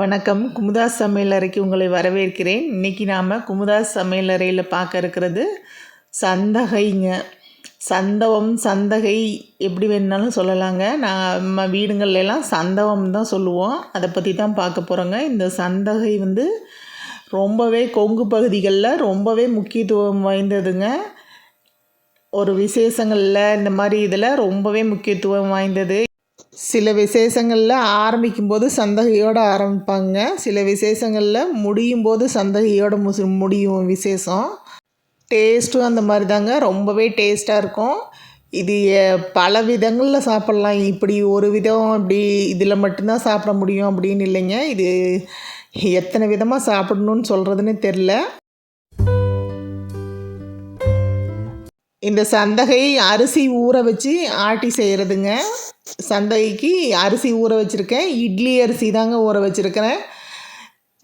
வணக்கம். குமுதாஸ் சமையலறைக்கு உங்களை வரவேற்கிறேன். இன்றைக்கி நாம் குமுதாஸ் சமையலறையில் பார்க்க இருக்கிறது சந்தகைங்க. சந்தவம் சந்தகை எப்படி வேணுனாலும் சொல்லலாங்க. நம்ம வீடுங்கள்லாம் சந்தவம் தான் சொல்லுவோம். அதை பற்றி தான் பார்க்க போகிறோங்க இந்த சந்தகை வந்து ரொம்பவே கொங்கு பகுதிகளில் ரொம்பவே முக்கியத்துவம் வாய்ந்ததுங்க. ஒரு விசேஷங்களில் இந்த மாதிரி இதில் ரொம்பவே முக்கியத்துவம் வாய்ந்தது. சில விசேஷங்களில் ஆரம்பிக்கும்போது சந்தகையோடு ஆரம்பிப்பாங்க. சில விசேஷங்களில் முடியும் போது சந்தகையோட முசி முடியும் விசேஷம். டேஸ்ட்டும் அந்த மாதிரி தாங்க ரொம்பவே டேஸ்ட்டாக இருக்கும். இது பல விதங்களில் சாப்பிட்லாம். இப்படி ஒரு விதம் இப்படி இதில் மட்டும்தான் சாப்பிட முடியும் அப்படின்னு இல்லைங்க. இது எத்தனை விதமாக சாப்பிடணுன்னு சொல்கிறதுன்னு தெரில இந்த சந்தகை அரிசி ஊற வச்சு ஆட்டி செய்கிறதுங்க சந்தகைக்கு அரிசி ஊற வச்சுருக்கேன். இட்லி அரிசி தாங்க ஊற வச்சுருக்கிறேன்.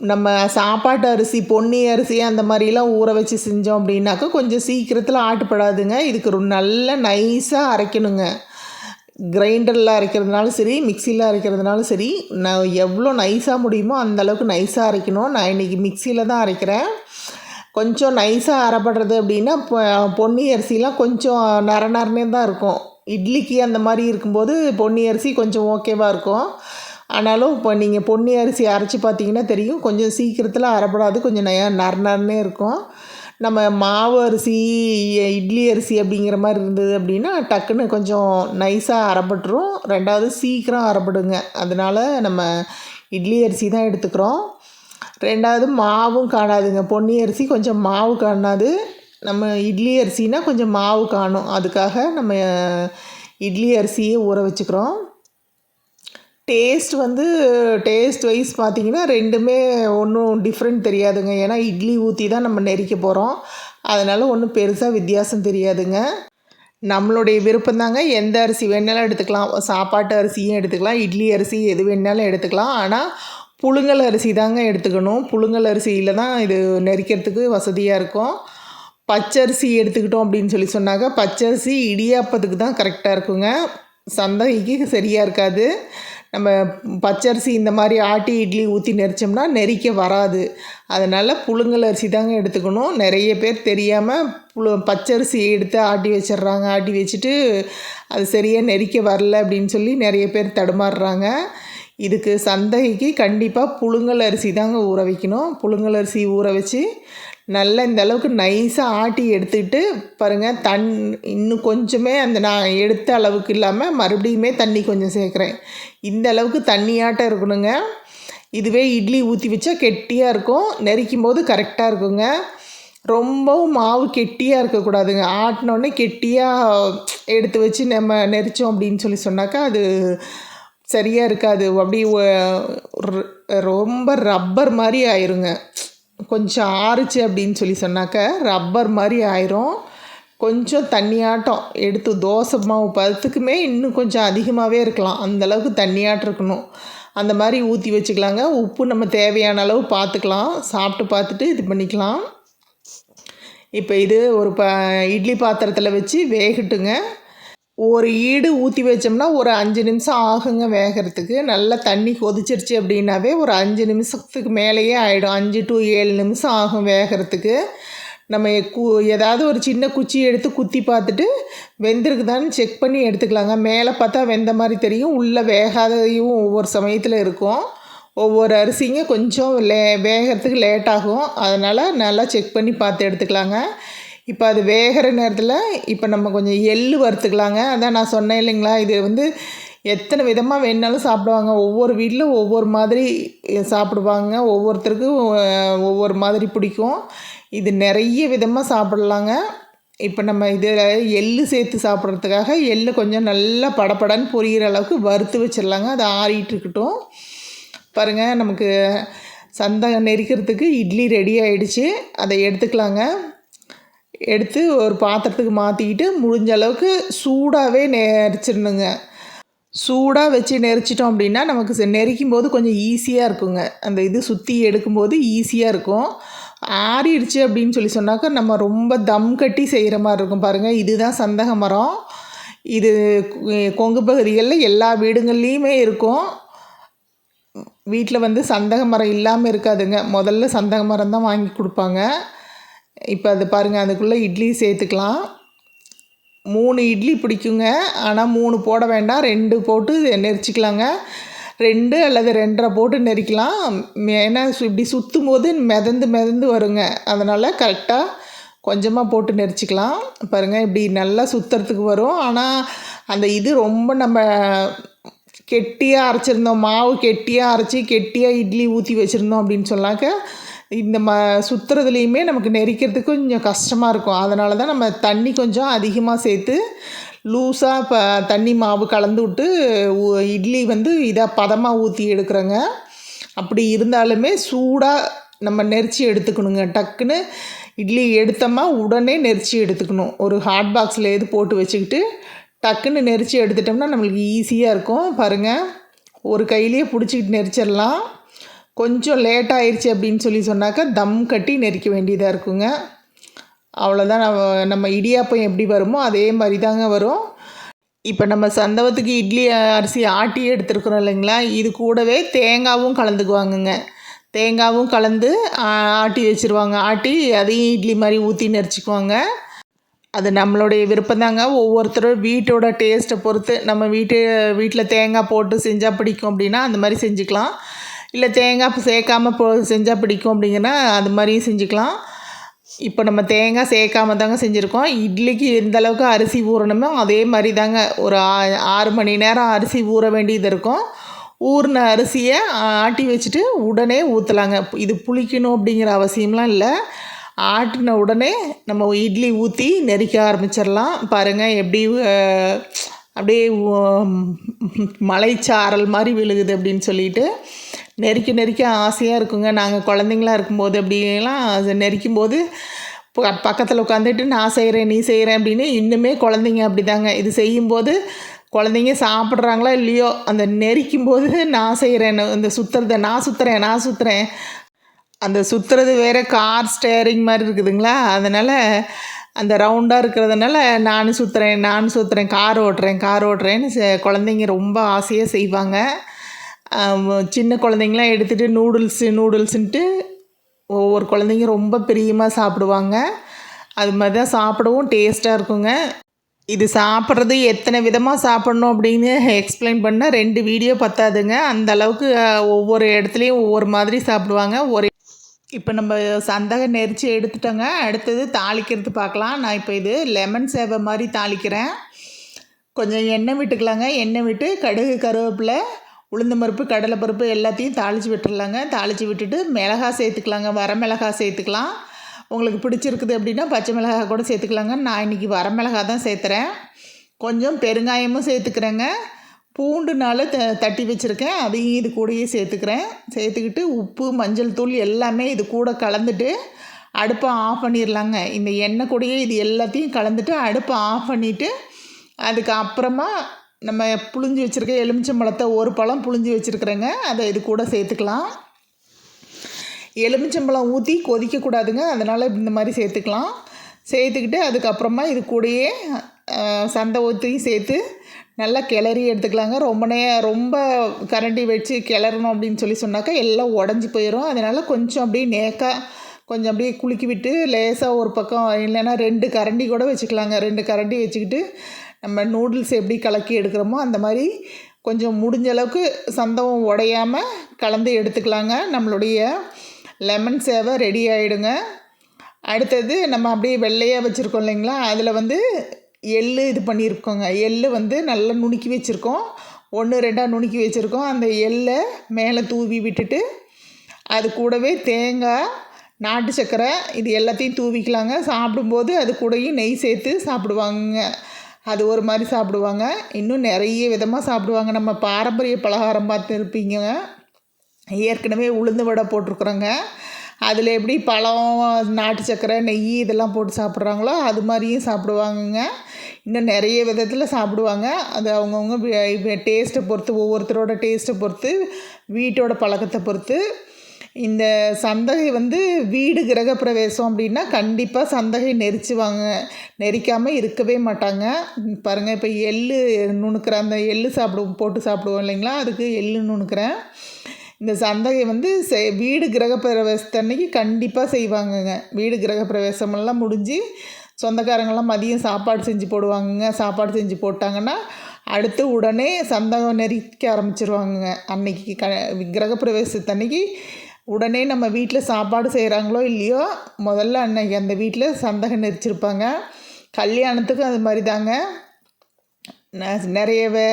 நம்ம சாப்பாட்டு அரிசி பொன்னி அரிசி அந்த மாதிரிலாம் ஊற வச்சு செஞ்சோம் அப்படின்னாக்கா கொஞ்சம் சீக்கிரத்தில் ஆட்டுப்படாதுங்க. இதுக்கு ஒரு நல்ல நைஸாக அரைக்கணுங்க. கிரைண்டரில் அரைக்கிறதுனாலும் சரி மிக்சியில் அரைக்கிறதுனாலும் சரி நான் எவ்வளோ நைஸாக முடியுமோ அந்த அளவுக்கு நைஸாக அரைக்கணும். நான் இன்றைக்கி மிக்சியில் தான் அரைக்கிறேன். கொஞ்சம் நைஸாக அரைப்படுறது அப்படின்னா பொன்னி அரிசிலாம் கொஞ்சம் நர நரனே தான் இருக்கும். இட்லிக்கு அந்த மாதிரி இருக்கும்போது பொன்னி அரிசி கொஞ்சம் ஓகேவாக இருக்கும். ஆனாலும் இப்போ நீங்கள் பொன்னி அரிசி அரைச்சி பார்த்தீங்கன்னா தெரியும் கொஞ்சம் சீக்கிரத்தில் அரைப்படாது கொஞ்சம் நய நர நரனே இருக்கும். நம்ம மாவு அரிசி இட்லி அரிசி அப்படிங்கிற மாதிரி இருந்தது அப்படின்னா டக்குன்னு கொஞ்சம் நைஸாக அரைப்பட்டுரும். ரெண்டாவது சீக்கிரம் அரைப்படுங்க. அதனால நம்ம இட்லி அரிசி தான் எடுத்துக்கிறோம். ரெண்டாவது மாவும் காணாதுங்க. பொன்னி அரிசி கொஞ்சம் மாவு காணாது. நம்ம இட்லி அரிசினா கொஞ்சம் மாவு காணும். அதுக்காக நம்ம இட்லி அரிசியே ஊற வச்சுக்கிறோம். டேஸ்ட் வந்து டேஸ்ட் வைஸ் பார்த்திங்கன்னா ரெண்டுமே ஒன்றும் டிஃப்ரெண்ட் தெரியாதுங்க. ஏன்னா இட்லி ஊற்றி தான் நம்ம நெரிக்க போகிறோம் அதனால் ஒன்றும் பெருசாக வித்தியாசம் தெரியாதுங்க. நம்மளுடைய விருப்பம் தாங்க. எந்த அரிசி வேணாலும் எடுத்துக்கலாம். சாப்பாட்டு அரிசியும் எடுத்துக்கலாம். இட்லி அரிசி எது வேணாலும் எடுத்துக்கலாம். ஆனால் புழுங்கல் அரிசி தாங்க எடுத்துக்கணும். புழுங்கல் அரிசியில் தான் இது நெரிக்கிறதுக்கு வசதியாக இருக்கும். பச்சரிசி எடுத்துக்கிட்டோம் அப்படின்னு சொல்லி சொன்னாக்க பச்சரிசி இடியாப்பத்துக்கு தான் கரெக்டாக இருக்குங்க. சந்தைக்கு சரியாக இருக்காது. நம்ம பச்சரிசி இந்த மாதிரி ஆட்டி இட்லி ஊற்றி நெரிச்சோம்னா நெரிக்க வராது. அதனால் புழுங்கல் அரிசி தாங்க எடுத்துக்கணும். நிறைய பேர் தெரியாமல் புழு பச்சரிசி எடுத்து ஆட்டி வச்சிடுறாங்க. ஆட்டி வச்சுட்டு அது சரியாக நெரிக்க வரல அப்படின்னு சொல்லி நிறைய பேர் தடுமாறுறாங்க. இதுக்கு சந்தைக்கு கண்டிப்பாக புழுங்கல் அரிசி தாங்க ஊற வைக்கணும். புழுங்கல் அரிசி ஊற வச்சு நல்லா இந்த அளவுக்கு நைஸாக ஆட்டி எடுத்துக்கிட்டு பாருங்கள் தன் இன்னும் கொஞ்சமே அந்த நான் எடுத்த அளவுக்கு இல்லாமல் மறுபடியுமே தண்ணி கொஞ்சம் சேர்க்குறேன். இந்த அளவுக்கு தண்ணியாட்டம் இருக்கணுங்க. இதுவே இட்லி ஊற்றி வச்சா கெட்டியாக இருக்கும். நெரிக்கும் போது கரெக்டாக இருக்குங்க. ரொம்பவும் மாவு கெட்டியாக இருக்கக்கூடாதுங்க. ஆட்டினோடனே கெட்டியாக எடுத்து வச்சு நம்ம நெரிச்சோம் அப்படின்னு சொல்லி சொன்னாக்கா அது சரியாக இருக்காது. அப்படி ரொம்ப ரப்பர் மாதிரி ஆயிருங்க. கொஞ்சம் ஆறுச்சு அப்படின்னு சொல்லி சொன்னாக்க ரப்பர் மாதிரி ஆயிரும். கொஞ்சம் தண்ணியாட்டம் எடுத்து தோசை மாவு பதத்துக்குமே இன்னும் கொஞ்சம் அதிகமாகவே இருக்கலாம். அந்த அளவுக்கு தண்ணியாட்டம் இருக்கணும். அந்த மாதிரி ஊற்றி வச்சுக்கலாங்க. உப்பு நம்ம தேவையான அளவு பார்த்துக்கலாம் சாப்பிட்டு பார்த்துட்டு இது பண்ணிக்கலாம். இப்போ இது ஒரு ப இட்லி பாத்திரத்தில் வச்சு வேகட்டுங்க. ஒரு ஈடு ஊற்றி வச்சோம்னா ஒரு அஞ்சு நிமிஷம் ஆகுங்க வேகிறதுக்கு. நல்லா தண்ணி கொதிச்சிருச்சு அப்படின்னாவே ஒரு அஞ்சு நிமிஷத்துக்கு மேலேயே ஆகிடும் அஞ்சு டு ஏழு நிமிஷம் ஆகும் வேகிறதுக்கு. நம்ம கு ஏதாவது ஒரு சின்ன குச்சி எடுத்து குத்தி பார்த்துட்டு வெந்திருக்குதான்னு செக் பண்ணி எடுத்துக்கலாங்க. மேலே பார்த்தா வெந்த மாதிரி தெரியும். உள்ளே வேகாதையும் ஒவ்வொரு சமயத்தில் இருக்கும். ஒவ்வொரு அரிசிங்க கொஞ்சம் லே வேகிறதுக்கு லேட் ஆகும். அதனால் நல்லா செக் பண்ணி பார்த்து எடுத்துக்கலாங்க. இப்போ அது வேகிற நேரத்தில் இப்போ நம்ம கொஞ்சம் எள்ளு வறுத்துக்கலாங்க. அதான் நான் சொன்னேன் இல்லைங்களா? இது வந்து எத்தனை விதமாக வேணாலும் சாப்பிடுவாங்க. ஒவ்வொரு வீட்டில் ஒவ்வொரு மாதிரி சாப்பிடுவாங்க. ஒவ்வொருத்தருக்கும் ஒவ்வொரு மாதிரி பிடிக்கும். இது நிறைய விதமாக சாப்பிடலாங்க. இப்போ நம்ம இதில் எள்ளு சேர்த்து சாப்பிட்றதுக்காக எள்ளு கொஞ்சம் நல்லா படப்படன்னு பொரியிற அளவுக்கு வறுத்து வச்சிடலாங்க. அது ஆறிட்டு இருக்கட்டும். பாருங்கள் நமக்கு சந்தகம் நெரிக்கிறதுக்கு இட்லி ரெடி ஆகிடுச்சு அதை எடுத்துக்கலாங்க. எடுத்து ஒரு பாத்திரத்துக்கு மாற்றிக்கிட்டு முடிஞ்ச அளவுக்கு சூடாகவே நெரிச்சிடணுங்க. சூடாக வச்சு நெரிச்சிட்டோம் அப்படின்னா நமக்கு நெரிக்கும் போது கொஞ்சம் ஈஸியாக இருக்குங்க. அந்த இது சுற்றி எடுக்கும்போது ஈஸியாக இருக்கும். ஆறிடுச்சு அப்படின்னு சொல்லி சொன்னாக்கா நம்ம ரொம்ப தம் கட்டி செய்கிற மாதிரி இருக்கும். பாருங்கள் இதுதான் சந்தக மரம். இது கொங்கு பகுதிகளில் எல்லா வீடுங்கள்லேயுமே இருக்கும். வீட்டில் வந்து சந்தக மரம் இல்லாமல் இருக்காதுங்க. முதல்ல சந்தக மரம் தான் வாங்கி கொடுப்பாங்க. இப்போ அது பாருங்கள் அதுக்குள்ளே இட்லி சேர்த்துக்கலாம். மூணு இட்லி பிடிக்குங்க. ஆனால் மூணு போட வேண்டாம். ரெண்டு போட்டு நெரிச்சிக்கலாங்க. ரெண்டு அல்லது ரெண்டரை போட்டு நெரிக்கலாம். ஏன்னா சு- இப்படி சுற்றும் போது மிதந்து மிதந்து வருங்க. அதனால் கரெக்டாக கொஞ்சமாக போட்டு நெரிச்சிக்கலாம். பாருங்கள் இப்படி நல்லா சுற்றுறதுக்கு வரும். ஆனால் அந்த இது ரொம்ப நம்ம கெட்டியாக அரைச்சிருந்தோம். மாவு கெட்டியாக அரைச்சி கெட்டியாக இட்லி ஊற்றி வச்சுருந்தோம் அப்படின்னு சொன்னாக்க இந்த ம சுற்றுறதுலேயுமே நமக்கு நெரிக்கிறதுக்கு கொஞ்சம் கஷ்டமாக இருக்கும். அதனால தான் நம்ம தண்ணி கொஞ்சம் அதிகமாக சேர்த்து லூஸாக இப்போ தண்ணி மாவு கலந்து விட்டு இட்லி வந்து இதாக பதமாக ஊற்றி எடுக்கிறோங்க. அப்படி இருந்தாலுமே சூடாக நம்ம நெரிச்சி எடுத்துக்கணுங்க. டக்குன்னு இட்லி எடுத்தோமா உடனே நெரிச்சி எடுத்துக்கணும். ஒரு ஹாட் பாக்ஸில் எது போட்டு வச்சுக்கிட்டு டக்குன்னு நெரிச்சி எடுத்துட்டோம்னா நம்மளுக்கு ஈஸியாக இருக்கும். பாருங்கள் ஒரு கையிலேயே பிடிச்சிக்கிட்டு நெரிச்சிடலாம் கொஞ்சம் லேட் ஆயிடுச்சு அப்படின்னு சொல்லி சொன்னாக்கா தம் கட்டி நெரிக்க வேண்டியதாக இருக்குங்க. அவ்வளோதான் நம்ம நம்ம இடியாப்பம் எப்படி வருமோ அதே மாதிரி தாங்க வரும். இப்போ நம்ம சந்தவத்துக்கு இட்லி அரிசி ஆட்டி எடுத்துருக்குறோம் இல்லைங்களா? இது கூடவே தேங்காவும் கலந்துக்குவாங்கங்க. தேங்காவும் கலந்து ஆட்டி வச்சுருவாங்க. ஆட்டி அதையும் இட்லி மாதிரி ஊற்றி நெரிச்சிக்குவாங்க. அது நம்மளுடைய விருப்பந்தாங்க ஒவ்வொருத்தரும் வீட்டோட டேஸ்ட்டை பொறுத்து நம்ம வீட்டு வீட்டில் தேங்காய் போட்டு செஞ்சால் பிடிக்கும் அப்படின்னா அந்த மாதிரி செஞ்சுக்கலாம். இல்லை தேங்காய் சேர்க்காம போ செஞ்சால் பிடிக்கும் அப்படிங்கன்னா அது மாதிரியும் செஞ்சுக்கலாம். இப்போ நம்ம தேங்காய் சேர்க்காம தாங்க செஞ்சுருக்கோம். இட்லிக்கு எந்த அளவுக்கு அரிசி ஊறணுமோ அதே மாதிரி தாங்க ஒரு ஆ- ஆறு மணி நேரம் அரிசி ஊற வேண்டியது இருக்கும். ஊறின அரிசியை ஆட்டி வச்சுட்டு உடனே ஊற்றலாங்க இது புளிக்கணும் அப்படிங்கிற அவசியம்லாம் இல்லை. ஆட்டின உடனே நம்ம இட்லி ஊற்றி நெரிக்க ஆரம்பிச்சிடலாம். பாருங்கள் எப்படி அப்படியே மலைச்சாரல் மாதிரி விழுகுது அப்படின்னு சொல்லிட்டு. நெரிக்க நெரிக்க ஆசையாக இருக்குங்க. நாங்கள் குழந்தைங்களா இருக்கும்போது அப்படிலாம் அது நெரிக்கும் போது பக்கத்தில் உட்காந்துட்டு நான் செய்கிறேன் நீ செய்கிறேன் அப்படின்னு இன்னுமே குழந்தைங்க அப்படிதாங்க. இது செய்யும்போது குழந்தைங்க சாப்பிட்றாங்களா இல்லையோ அந்த நெரிக்கும் போது நான் செய்கிறேன் இந்த சுற்றுறத நான் சுற்றுறேன் நான் சுற்றுறேன் அந்த சுற்றுறது வேறு கார் ஸ்டேரிங் மாதிரி இருக்குதுங்களா? அதனால் அந்த ரவுண்டாக இருக்கிறதுனால நான் சுற்றுறேன் நான் சுற்றுறேன் கார் ஓட்டுறேன் கார் ஓட்டுறேன்னு செ- குழந்தைங்க ரொம்ப ஆசையாக செய்வாங்க. சின்ன குழந்தைங்களாம் எடுத்துகிட்டு நூடுல்ஸு நூடுல்ஸுன்ட்டு ஒவ்வொரு குழந்தைங்க ரொம்ப பிரியமாக சாப்பிடுவாங்க. அது மாதிரி தான் சாப்பிடவும் டேஸ்ட்டாக இருக்குங்க. இது சாப்பிட்றது எத்தனை விதமாக சாப்பிட்ணும் அப்படின்னு எக்ஸ்பிளைன் பண்ணால் ரெண்டு வீடியோ பத்தாதுங்க. அந்த அளவுக்கு ஒவ்வொரு இடத்துலையும் ஒவ்வொரு மாதிரி சாப்பிடுவாங்க. ஒரே இப்போ நம்ம சந்தக நெரிச்சு எடுத்துட்டோங்க. அடுத்தது தாளிக்கிறது பார்க்கலாம். நான் இப்போ இது லெமன் சேவை மாதிரி தாளிக்கிறேன். கொஞ்சம் எண்ணெய் விட்டுக்கலாங்க. எண்ணெய் விட்டு கடுகு கருவேப்பிலை உளுந்து பருப்பு கடலை பருப்பு எல்லாத்தையும் தாளித்து விட்டுடலாங்க தாளித்து விட்டுட்டு மிளகா சேர்த்துக்கலாங்க. வரமிளகா சேர்த்துக்கலாம். உங்களுக்கு பிடிச்சிருக்குது அப்படின்னா பச்சை மிளகா கூட சேர்த்துக்கலாங்க. நான் இன்றைக்கி வரமிளகா தான் சேர்த்துறேன். கொஞ்சம் பெருங்காயமும் சேர்த்துக்கிறேங்க. பூண்டுனால த தட்டி வச்சுருக்கேன். அதையும் இது கூடயே சேர்த்துக்கிறேன். சேர்த்துக்கிட்டு உப்பு மஞ்சள் தூள் எல்லாமே இது கூட கலந்துட்டு அடுப்பை ஆஃப் பண்ணிடலாங்க இந்த எண்ணெய் கூடயே இது எல்லாத்தையும் கலந்துட்டு அடுப்பை ஆஃப் பண்ணிவிட்டு அதுக்கு அப்புறமா நம்ம புழிஞ்சு வச்சுருக்க எலுமிச்சம்பழத்தை ஒரு பழம் புழிஞ்சு வச்சுருக்குறேங்க. அதை இது கூட சேர்த்துக்கலாம். எலுமிச்சம்பழம் ஊற்றி கொதிக்கக்கூடாதுங்க அதனால் இந்த மாதிரி சேர்த்துக்கலாம். சேர்த்துக்கிட்டு அதுக்கப்புறமா இது கூடயே சந்தை ஊற்றியும் சேர்த்து நல்லா கிளறி எடுத்துக்கலாங்க. ரொம்ப நே ரொம்ப கரண்டி வச்சு கிளறணும் அப்படின்னு சொல்லி சொன்னாக்கா எல்லாம் உடஞ்சி போயிடும் அதனால் கொஞ்சம் அப்படியே நேக்காக கொஞ்சம் அப்படியே குலுக்கி விட்டு லேசாக ஒரு பக்கம் இல்லைன்னா ரெண்டு கரண்டி கூட வச்சுக்கலாங்க. ரெண்டு கரண்டி வச்சுக்கிட்டு நம்ம நூடுல்ஸ் எப்படி கலக்கி எடுக்கிறோமோ அந்த மாதிரி கொஞ்சம் முடிஞ்ச அளவுக்கு சந்தமும் உடையாமல் கலந்து எடுத்துக்கலாங்க. நம்மளுடைய லெமன் சேவை ரெடி ஆகிடுங்க அடுத்தது நம்ம அப்படியே வெள்ளையாக வச்சுருக்கோம் இல்லைங்களா? அதில் வந்து எள் இது பண்ணியிருக்கோங்க. எள் வந்து நல்லா நுணுக்கி வச்சுருக்கோம். ஒன்று ரெண்டாக நுணுக்கி வச்சுருக்கோம். அந்த எள்ளை மேலே தூவி விட்டுட்டு அது கூடவே தேங்காய் நாட்டு சர்க்கரை இது எல்லாத்தையும் தூவிக்கலாங்க. சாப்பிடும்போது அது கூடயும் நெய் சேர்த்து சாப்பிடுவாங்க. அது ஒரு மாதிரி சாப்பிடுவாங்க. இன்னும் நிறைய விதமாக சாப்பிடுவாங்க. நம்ம பாரம்பரிய பலகாரம் பார்த்து இருப்பீங்க. ஏற்கனவே உளுந்து வடை போட்டிருக்குறோங்க. அதில் எப்படி பழம் நாட்டு சக்கரை நெய் இதெல்லாம் போட்டு சாப்பிட்றாங்களோ அது மாதிரியும் சாப்பிடுவாங்கங்க. இன்னும் நிறைய விதத்தில் சாப்பிடுவாங்க. அது அவங்கவுங்க டேஸ்ட்டை பொறுத்து ஒவ்வொருத்தரோட டேஸ்ட்டை பொறுத்து வீட்டோட பழக்கத்தை பொறுத்து இந்த சந்தகை வந்து வீடு கிரகப்பிரவேசம் அப்படின்னா கண்டிப்பாக சந்தகை நெரிச்சுவாங்க. நெரிக்காமல் இருக்கவே மாட்டாங்க. பாருங்கள் இப்போ எள் நுணுக்கிற அந்த எள் சாப்பிடுவோம் போட்டு சாப்பிடுவோம் இல்லைங்களா? அதுக்கு எள்ளு நுணுக்கிறேன். இந்த சந்தகை வந்து செ வீடு கிரகப்பிரவேசத்தன்னைக்கு கண்டிப்பாக செய்வாங்கங்க. வீடு கிரகப்பிரவேசமெல்லாம் முடிஞ்சு சொந்தக்காரங்கெல்லாம் மதியம் சாப்பாடு செஞ்சு போடுவாங்கங்க. சாப்பாடு செஞ்சு போட்டாங்கன்னா அடுத்து உடனே சந்தகம் நெரிக்க ஆரம்பிச்சிருவாங்கங்க. அன்னைக்கு க கிரகப்பிரவேசத்தன்னைக்கு உடனே நம்ம வீட்டில் சாப்பாடு செய்கிறாங்களோ இல்லையோ முதல்ல அன்னைக்கு அந்த வீட்டில் சந்தகம் நெரிச்சிருப்பாங்க. கல்யாணத்துக்கும் அது மாதிரி தாங்க நிறைய வே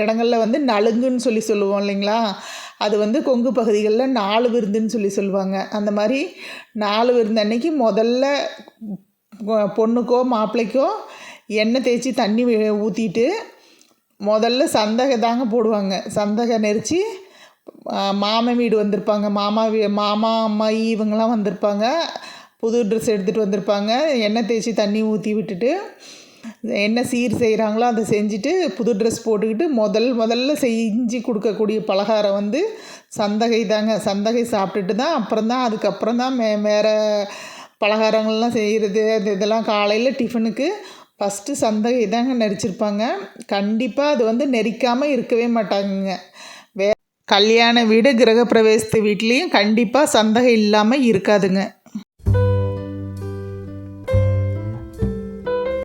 இடங்கள்ல வந்து நலுங்குன்னு சொல்லி சொல்லுவோம் இல்லைங்களா? அது வந்து கொங்கு பகுதிகளில் நாலு விருந்துன்னு சொல்லி சொல்லுவாங்க. அந்த மாதிரி நாலு விருந்து அன்னைக்கு முதல்ல பொண்ணுக்கோ மாப்பிள்ளைக்கோ எண்ணெய் தேய்ச்சி தண்ணி ஊற்றிட்டு முதல்ல சந்தகை தாங்க போடுவாங்க. சந்தகை நெரிச்சு மாமன் வீடு வந்திருப்பாங்க. மாமா வீ மாமா அம்மாயி இவங்கெல்லாம் வந்திருப்பாங்க. புது ட்ரெஸ் எடுத்துகிட்டு வந்திருப்பாங்க. எண்ணெய் தேய்ச்சி தண்ணி ஊற்றி விட்டுட்டு என்ன சீர் செய்கிறாங்களோ அதை செஞ்சுட்டு புது ட்ரெஸ் போட்டுக்கிட்டு முதல் முதல்ல செஞ்சு கொடுக்கக்கூடிய பலகாரம் வந்து சந்தகை தாங்க. சந்தகை சாப்பிட்டுட்டு தான் அப்புறம் தான் அதுக்கப்புறம் தான் மே வேறு பலகாரங்கள்லாம் செய்கிறது அது இதெல்லாம் காலையில் டிஃபனுக்கு ஃபஸ்ட்டு சந்தகை தாங்க நெரிச்சிருப்பாங்க. கண்டிப்பாக அது வந்து நெரிக்காமல் இருக்கவே மாட்டாங்கங்க. கல்யாண வீடு கிரகப்பிரவேசத்து வீட்லேயும் கண்டிப்பாக சந்தகம் இல்லாமல் இருக்காதுங்க.